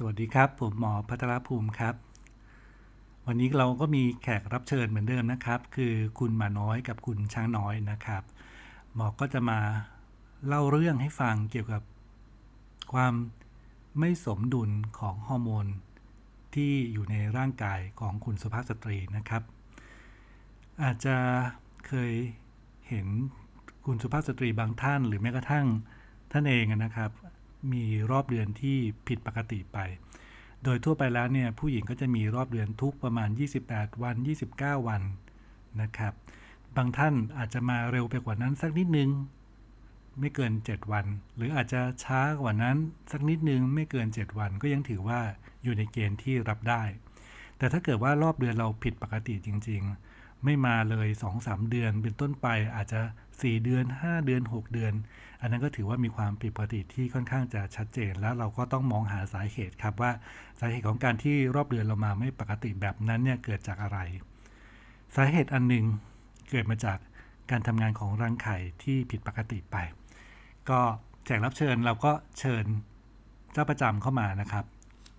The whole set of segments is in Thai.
สวัสดีครับ ผมหมอพัทรภูมิครับ วันนี้เราก็มีแขกรับเชิญเหมือนเดิมนะครับ คือคุณหมาน้อยกับคุณช้างน้อยนะครับ หมอก็จะมาเล่าเรื่องให้ฟังเกี่ยวกับความไม่สมดุลของฮอร์โมนที่อยู่ในร่างกายของคุณสุภาพสตรีนะครับ อาจจะเคยเห็นคุณสุภาพสตรีบางท่าน หรือแม้กระทั่งท่านเองนะครับ มีรอบเดือนที่ผิดปกติไป โดยทั่วไปแล้วเนี่ยผู้หญิงก็จะมีรอบเดือนทุกประมาณ 28 วัน 29 วันนะครับ บางท่านอาจจะมาเร็วไปกว่านั้นสักนิดนึง ไม่เกิน 7 วัน หรืออาจจะช้ากว่านั้นสักนิดนึงไม่เกิน 7 วัน ก็ยังถือว่าอยู่ในเกณฑ์ที่รับได้ แต่ถ้าเกิดว่ารอบเดือนเราผิดปกติจริง ๆ ไม่มาเลย 2-3 เดือน เป็นต้นไปอาจจะ 4 เดือน 5 เดือน 6 เดือน อันนั้นก็ถือว่ามีความผิดปกติที่ค่อนข้างจะชัดเจน แล้วเราก็ต้องมองหาสาเหตุครับว่าสาเหตุของการที่รอบเดือนเรามาไม่ปกติแบบนั้นเนี่ยเกิดจากอะไร สาเหตุอันหนึ่งเกิดมาจากการทำงานของรังไข่ที่ผิดปกติไป ก็แขกรับเชิญเราก็เชิญเจ้าประจำเข้ามานะครับ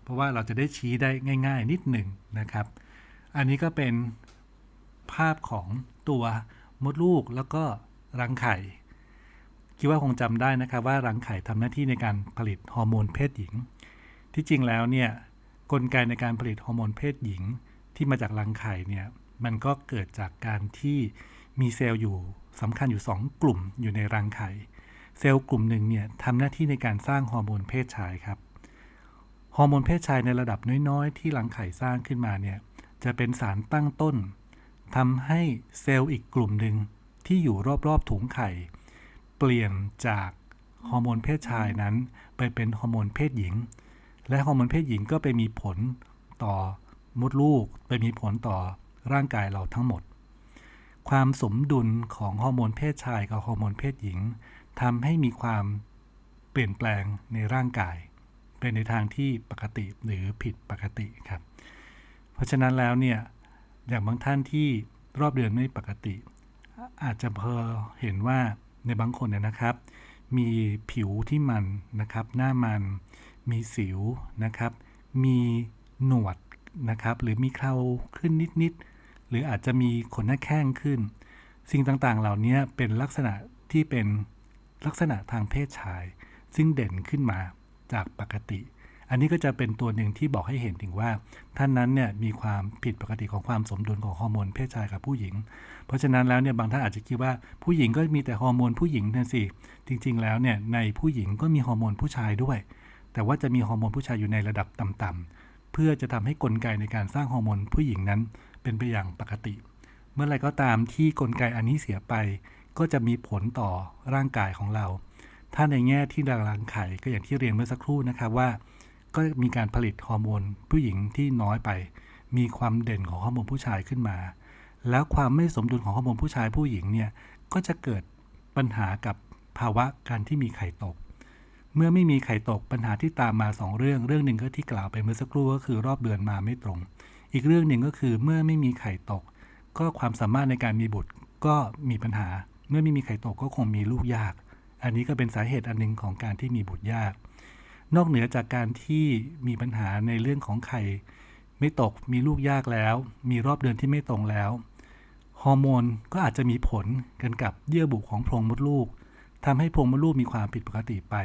เพราะว่าเราจะได้ชี้ได้ง่าย ๆ นิดหนึ่งนะครับ อันนี้ก็เป็น ภาพของตัวมดลูกแล้วก็รังไข่ คิดว่าคงจำได้นะครับว่ารังไข่ทำหน้าที่ในการผลิตฮอร์โมนเพศหญิง ที่จริงแล้วเนี่ยกลไกในการผลิตฮอร์โมนเพศหญิงที่มาจากรังไข่เนี่ยมันก็เกิดจากการที่มีเซลล์อยู่สำคัญอยู่ 2 กลุ่มอยู่ในรังไข่ เซลล์กลุ่มหนึ่งเนี่ยทำหน้าที่ในการสร้างฮอร์โมนเพศชายครับฮอร์โมนเพศชายในระดับน้อยๆ ที่รังไข่สร้างขึ้นมาเนี่ยจะเป็นสารตั้งต้น ทำให้เซลล์อีกกลุ่มหนึ่งที่อยู่รอบๆถุงไข่ เปลี่ยนจากฮอร์โมนเพศชายนั้น ไปเป็นฮอร์โมนเพศหญิง และฮอร์โมนเพศหญิงก็ไปมีผลต่อมดลูก ไปมีผลต่อร่างกายเราทั้งหมด ความสมดุลของฮอร์โมนเพศชายกับฮอร์โมนเพศหญิงทำให้มีความเปลี่ยนแปลงในร่างกาย เป็นในทางที่ปกติหรือผิดปกติครับ เพราะฉะนั้นแล้วเนี่ย อย่างบางท่านที่รอบเดือนไม่ปกติ อาจจะพอเห็นว่าในบางคนเนี่ยนะครับ มีผิวที่มันนะครับ หน้ามัน มีสิวนะครับ มีหนวดนะครับ หรือมีเคราขึ้นนิดๆหรืออาจจะมีขนหน้าแข้งขึ้น สิ่งต่างๆ เหล่านี้เป็นลักษณะที่เป็นลักษณะทางเพศชาย ซึ่งเด่นขึ้นมาจากปกติ อันนี้ก็จะเป็นตัวหนึ่งที่บอกให้เห็นถึงว่า ท่านนั้นเนี่ยมีความผิดปกติของความสมดุลของฮอร์โมนเพศชายกับผู้หญิง เพราะฉะนั้นแล้วเนี่ยบางท่านอาจจะคิดว่าผู้หญิงก็มีแต่ฮอร์โมนผู้หญิงนั่นสิจริง ๆ แล้วเนี่ยในผู้หญิงก็มีฮอร์โมนผู้ชายด้วย แต่ว่าจะมีฮอร์โมนผู้ชายอยู่ในระดับต่ำๆเพื่อจะทำให้กลไกในการสร้างฮอร์โมนผู้หญิงนั้นเป็นไปอย่างปกติ เมื่อไรก็ตามที่กลไกอันนี้เสียไป ก็จะมีผลต่อร่างกายของเรา ถ้าในแง่ที่รังไข่ก็อย่างที่เรียนเมื่อสักครู่นะครับว่า ก็มีการผลิตฮอร์โมนผู้หญิงที่น้อยไป มีความเด่นของฮอร์โมนผู้ชายขึ้นมา แล้วความไม่สมดุลของฮอร์โมนผู้ชายผู้หญิงเนี่ยก็จะเกิดปัญหากับภาวะการที่มีไข่ตก เมื่อไม่มีไข่ตกปัญหาที่ตามมา 2 เรื่อง เรื่องหนึ่งก็ที่กล่าวไปเมื่อสักครู่ก็คือรอบเดือนมาไม่ตรง อีกเรื่องหนึ่งก็คือเมื่อไม่มีไข่ตก ก็ความสามารถในการมีบุตรก็มีปัญหา เมื่อไม่มีไข่ตกก็คงมีลูกยาก อันนี้ก็เป็นสาเหตุอันหนึ่งของการที่มีบุตรยาก นอกเหนือจากการที่มีปัญหาในเรื่องของไข่ไม่ตกมีลูกยากแล้ว มีรอบเดือนที่ไม่ตรงแล้วฮอร์โมนก็อาจจะมีผลกันกับเยื่อบุของโพรงมดลูกทำให้โพรงมดลูกมีความผิดปกติไป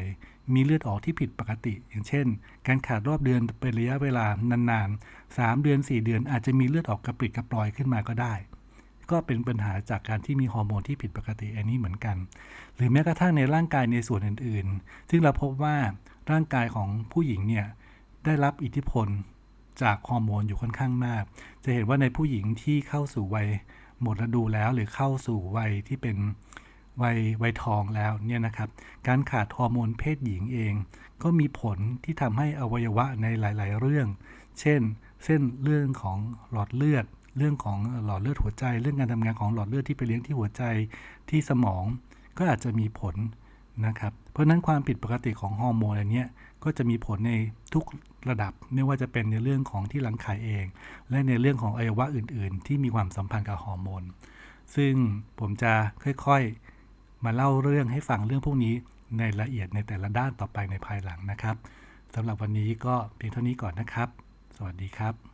มีเลือดออกที่ผิดปกติ อย่างเช่น การขาดรอบเดือนเป็นระยะเวลานานๆ 3 เดือน 4 เดือนอาจจะมีเลือดออกกระปริดกระปลอยขึ้นมาก็ได้ ก็เป็นปัญหาจากการที่มีฮอร์โมนที่ผิดปกติอันนี้เหมือนกัน หรือแม้กระทั่งในร่างกายในส่วนอื่นๆ ซึ่งเราพบว่า ร่างกายของผู้หญิงเนี่ยได้รับอิทธิพลจากฮอร์โมนอยู่ค่อนข้างมาก จะเห็นว่าในผู้หญิงที่เข้าสู่วัยหมดฤดูแล้ว หรือเข้าสู่วัยที่เป็นวัยวัยทองแล้วเนี่ยนะครับ การขาดฮอร์โมนเพศหญิงเอง ก็มีผลที่ทำให้อวัยวะในหลาย ๆ เรื่อง เช่น เส้นเรื่องของหลอดเลือด เรื่องของหลอดเลือดหัวใจ เรื่องการทำงานของหลอดเลือดที่ไปเลี้ยงที่หัวใจที่สมอง ก็อาจจะมีผล นะครับเพราะฉะนั้นความผิดปกติของฮอร์โมนอันเนี้ยก็จะมีผลในทุกระดับไม่ว่าจะเป็นในเรื่องของที่รังไข่เอง และในเรื่องของอวัยวะอื่น ๆ ที่มีความสัมพันธ์กับฮอร์โมนซึ่งผมจะค่อยๆ มาเล่าเรื่องให้ฟังเรื่องพวกนี้ในละเอียดในแต่ละด้านต่อไปในภายหลังนะครับสำหรับวันนี้ก็เพียงเท่านี้ก่อนนะครับ สวัสดีครับ